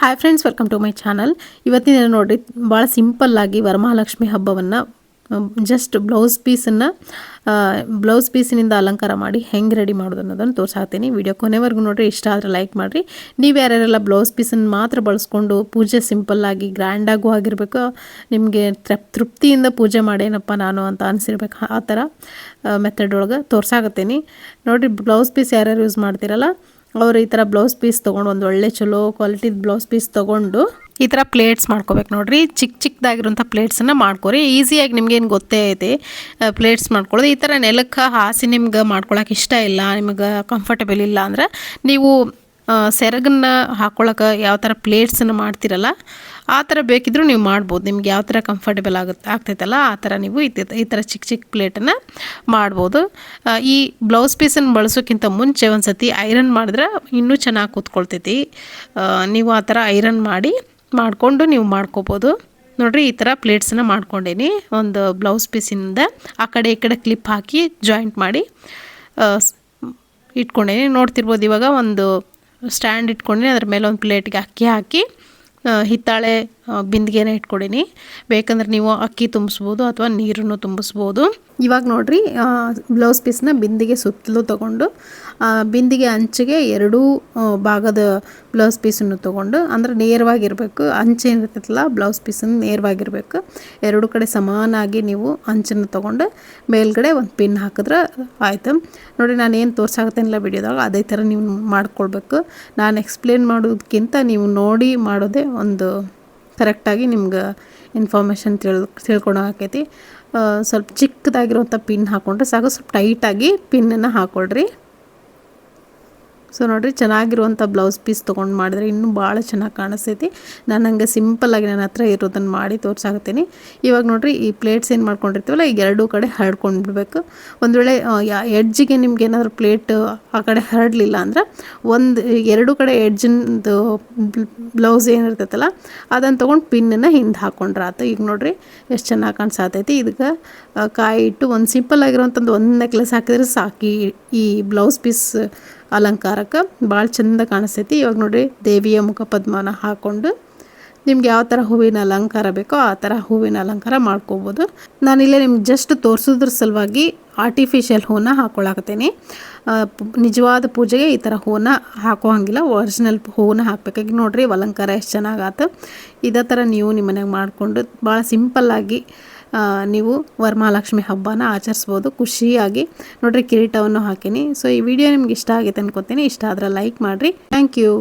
Hi friends welcome to my channel ಇವತ್ತಿನ ನೋಡಿರಿ, ಭಾಳ ಸಿಂಪಲ್ಲಾಗಿ ವರಮಹಾಲಕ್ಷ್ಮಿ ಹಬ್ಬವನ್ನು ಜಸ್ಟ್ ಬ್ಲೌಸ್ ಪೀಸನ್ನು ಬ್ಲೌಸ್ ಪೀಸಿನಿಂದ ಅಲಂಕಾರ ಮಾಡಿ ಹೆಂಗೆ ರೆಡಿ ಮಾಡೋದು ಅನ್ನೋದನ್ನು ತೋರಿಸಾಗ್ತೀನಿ ವಿಡಿಯೋ ಕೊನೆವರೆಗೂ ನೋಡಿರಿ, ಇಷ್ಟ ಆದರೆ ಲೈಕ್ ಮಾಡಿರಿ. ನೀವು ಯಾರ್ಯಾರೆಲ್ಲ ಬ್ಲೌಸ್ ಪೀಸನ್ನು ಮಾತ್ರ ಬಳಸ್ಕೊಂಡು ಪೂಜೆ ಸಿಂಪಲ್ಲಾಗಿ ಗ್ರ್ಯಾಂಡಾಗೂ ಆಗಿರಬೇಕು, ನಿಮಗೆ ತೃಪ್ತಿಯಿಂದ ಪೂಜೆ ಮಾಡೇನಪ್ಪ ನಾನು ಅಂತ ಅನಿಸಿರ್ಬೇಕು, ಆ ಥರ ಮೆಥಡ್ ಒಳಗೆ ತೋರ್ಸಾಕತ್ತೀನಿ. ನೋಡಿರಿ ಬ್ಲೌಸ್ ಪೀಸ್ ಯಾರ್ಯಾರು ಯೂಸ್ ಮಾಡ್ತೀರಲ್ಲ ಅವರು ಈ ಥರ ಬ್ಲೌಸ್ ಪೀಸ್ ತೊಗೊಂಡು ಒಂದು ಒಳ್ಳೆ ಚಲೋ ಕ್ವಾಲಿಟಿ ಬ್ಲೌಸ್ ಪೀಸ್ ತೊಗೊಂಡು ಈ ಥರ ಪ್ಲೇಟ್ಸ್ ಮಾಡ್ಕೋಬೇಕು ನೋಡಿರಿ. ಚಿಕ್ಕ ಚಿಕ್ಕದಾಗಿರೋಂಥ ಪ್ಲೇಟ್ಸನ್ನು ಮಾಡ್ಕೊರಿ. ಈಸಿಯಾಗಿ ನಿಮ್ಗೇನು ಗೊತ್ತೇ ಐತಿ ಪ್ಲೇಟ್ಸ್ ಮಾಡ್ಕೊಳ್ಳೋದು. ಈ ಥರ ನೆಲಕ್ಕೆ ಹಾಸಿ ನಿಮ್ಗೆ ಮಾಡ್ಕೊಳಕ್ಕೆ ಇಷ್ಟ ಇಲ್ಲ, ನಿಮ್ಗೆ ಕಂಫರ್ಟಬಲ್ ಇಲ್ಲ ಅಂದ್ರೆ ನೀವು ಸೆರಗನ್ನ ಹಾಕ್ಕೊಳಕ್ಕೆ ಯಾವ ಥರ ಪ್ಲೇಟ್ಸನ್ನು ಮಾಡ್ತಿರಲ್ಲ, ಆ ಥರ ಬೇಕಿದ್ರೂ ನೀವು ಮಾಡ್ಬೋದು. ನಿಮ್ಗೆ ಯಾವ ಥರ ಕಂಫರ್ಟೇಬಲ್ ಆಗುತ್ತೆ ಆಗ್ತೈತಲ್ಲ, ಆ ಥರ ನೀವು ಈ ಥರ ಚಿಕ್ಕ ಚಿಕ್ಕ ಪ್ಲೇಟನ್ನು ಮಾಡ್ಬೋದು. ಈ ಬ್ಲೌಸ್ ಪೀಸನ್ನು ಬಳಸೋಕ್ಕಿಂತ ಮುಂಚೆ ಒಂದು ಸತಿ ಐರನ್ ಮಾಡಿದ್ರೆ ಇನ್ನೂ ಚೆನ್ನಾಗಿ ಕೂತ್ಕೊಳ್ತೈತಿ. ನೀವು ಆ ಥರ ಐರನ್ ಮಾಡಿ ಮಾಡಿಕೊಂಡು ನೀವು ಮಾಡ್ಕೋಬೋದು. ನೋಡಿರಿ ಈ ಥರ ಪ್ಲೇಟ್ಸನ್ನು ಮಾಡ್ಕೊಂಡೇನಿ. ಒಂದು ಬ್ಲೌಸ್ ಪೀಸಿಂದ ಆ ಕಡೆ ಈ ಕಡೆ ಕ್ಲಿಪ್ ಹಾಕಿ ಜಾಯಿಂಟ್ ಮಾಡಿ ಇಟ್ಕೊಂಡೇನಿ. ನೋಡ್ತಿರ್ಬೋದು ಇವಾಗ ಒಂದು ಸ್ಟ್ಯಾಂಡ್ ಇಟ್ಕೊಂಡು ಅದ್ರ ಮೇಲೆ ಒಂದು ಪ್ಲೇಟ್ಗೆ ಅಕ್ಕಿ ಹಾಕಿ ಹಿತ್ತಾಳೆ ಬಿಂದಿಗೆನ ಇಟ್ಕೊಡೀನಿ. ಬೇಕಂದ್ರೆ ನೀವು ಅಕ್ಕಿ ತುಂಬಿಸ್ಬೋದು ಅಥವಾ ನೀರನ್ನು ತುಂಬಿಸ್ಬೋದು. ಇವಾಗ ನೋಡಿರಿ ಬ್ಲೌಸ್ ಪೀಸ್ನ ಬಿಂದಿಗೆ ಸುತ್ತಲೂ ತೊಗೊಂಡು ಬಿಂದಿಗೆ ಅಂಚಿಗೆ ಎರಡೂ ಭಾಗದ ಬ್ಲೌಸ್ ಪೀಸನ್ನು ತೊಗೊಂಡು, ಅಂದ್ರೆ ನೇರವಾಗಿರಬೇಕು ಅಂಚೇನಿರ್ತಿತ್ತಲ್ಲ ಬ್ಲೌಸ್ ಪೀಸನ್ನು ನೇರವಾಗಿರಬೇಕು. ಎರಡು ಕಡೆ ಸಮಾನಾಗಿ ನೀವು ಅಂಚನ್ನು ತೊಗೊಂಡು, ಮೇಲ್ಗಡೆ ಒಂದು ಪಿನ್ ಹಾಕಿದ್ರೆ ಆಯಿತು. ನೋಡಿ, ನಾನು ಏನು ತೋರ್ಸಾಕತ್ತೇನಿಲ್ಲ ವಿಡಿಯೋದಾಗ, ಅದೇ ಥರ ನೀವು ಮಾಡ್ಕೊಳ್ಬೇಕು. ನಾನು ಎಕ್ಸ್ಪ್ಲೇನ್ ಮಾಡೋದಕ್ಕಿಂತ ನೀವು ನೋಡಿ ಮಾಡೋದೇ ಒಂದು ಕರೆಕ್ಟಾಗಿ ನಿಮ್ಗೆ ಇನ್ಫಾರ್ಮೇಷನ್ ತಿಳ್ ತಿಳ್ಕೊಳಕೈತಿ ಸ್ವಲ್ಪ ಚಿಕ್ಕದಾಗಿರುವಂಥ ಪಿನ್ ಹಾಕ್ಕೊಂಡ್ರೆ ಸಾಕು ಸ್ವಲ್ಪ ಟೈಟಾಗಿ ಪಿನ್ನನ್ನು ಹಾಕ್ಕೊಳ್ರಿ ಸೊ ನೋಡಿರಿ ಚೆನ್ನಾಗಿರುವಂಥ ಬ್ಲೌಸ್ ಪೀಸ್ ತೊಗೊಂಡು ಮಾಡಿದ್ರೆ ಇನ್ನೂ ಭಾಳ ಚೆನ್ನಾಗಿ ಕಾಣಿಸ್ತೈತಿ. ನಾನು ಹಂಗೆ ಸಿಂಪಲ್ಲಾಗಿ ನನ್ನ ಹತ್ರ ಇರೋದನ್ನು ಮಾಡಿ ತೋರ್ಸಾಕತ್ತೀನಿ. ಇವಾಗ ನೋಡಿರಿ, ಈ ಪ್ಲೇಟ್ಸ್ ಏನು ಮಾಡ್ಕೊಂಡಿರ್ತೀವಲ್ಲ, ಈಗ ಎರಡೂ ಕಡೆ ಹರಡ್ಕೊಂಡು ಬಿಡಬೇಕು. ಒಂದು ವೇಳೆ ಎಡ್ಜಿಗೆ ನಿಮ್ಗೆ ಏನಾದರೂ ಪ್ಲೇಟ್ ಆ ಕಡೆ ಹರಡಲಿಲ್ಲ ಅಂದ್ರೆ, ಒಂದು, ಎರಡು ಕಡೆ ಎಡ್ಜಿಂದು ಬ್ಲೌಸ್ ಏನಿರ್ತೈತಲ್ಲ ಅದನ್ನು ತೊಗೊಂಡು ಪಿನ್ನನ್ನು ಹಿಂದೆ ಹಾಕ್ಕೊಂಡ್ರೆ ಆತು. ಈಗ ನೋಡಿರಿ, ಎಷ್ಟು ಚೆನ್ನಾಗಿ ಕಾಣಿಸಾತೈತಿ. ಇದಕ್ಕೆ ಕಾಯಿ ಇಟ್ಟು ಒಂದು ಸಿಂಪಲ್ ಆಗಿರುವಂಥದ್ದು ಒಂದು ನೆಕ್ಲೆಸ್ ಹಾಕಿದ್ರೆ ಸಾಕಿ ಈ ಬ್ಲೌಸ್ ಪೀಸ್ ಅಲಂಕಾರಕ್ಕೆ ಭಾಳ ಚಂದ ಕಾಣಿಸ್ತೈತಿ. ಇವಾಗ ನೋಡಿರಿ ದೇವಿಯ ಮುಖ ಪದ್ಮನ ಹಾಕ್ಕೊಂಡು ನಿಮ್ಗೆ ಯಾವ ಥರ ಹೂವಿನ ಅಲಂಕಾರ ಬೇಕೋ ಆ ಥರ ಹೂವಿನ ಅಲಂಕಾರ ಮಾಡ್ಕೋಬೋದು. ನಾನಿಲ್ಲೇ ನಿಮ್ಗೆ ಜಸ್ಟ್ ತೋರಿಸೋದ್ರ ಸಲುವಾಗಿ ಆರ್ಟಿಫಿಷಿಯಲ್ ಹೂವನ್ನ ಹಾಕ್ಕೊಳಕತ್ತೀನಿ ನಿಜವಾದ ಪೂಜೆಗೆ ಈ ಥರ ಹೂವನ್ನ ಹಾಕೋ ಹಂಗಿಲ್ಲ ಒರಿಜಿನಲ್ ಹೂವನ್ನ ಹಾಕ್ಬೇಕಾಗಿ ನೋಡಿರಿ, ಅಲಂಕಾರ ಎಷ್ಟು ಚೆನ್ನಾಗಾತು ಇದೇ ಥರ ನೀವು ನಿಮ್ಮ ಮನೆಗೆ ಮಾಡಿಕೊಂಡು ಭಾಳ ಸಿಂಪಲ್ಲಾಗಿ ನೀವು ವರಮಹಾಲಕ್ಷ್ಮಿ ಹಬ್ಬನ ಆಚರಿಸ್ಬೋದು. ಖುಷಿಯಾಗಿ ನೋಡ್ರಿ ಕಿರೀಟವನ್ನು ಹಾಕಿನಿ. ಸೊ ಈ ವಿಡಿಯೋ ನಿಮ್ಗೆ ಇಷ್ಟ ಆಗಿತ್ತು ಅನ್ಕೋತೀನಿ. ಇಷ್ಟ ಆದರೆ ಲೈಕ್ ಮಾಡಿರಿ. Thank you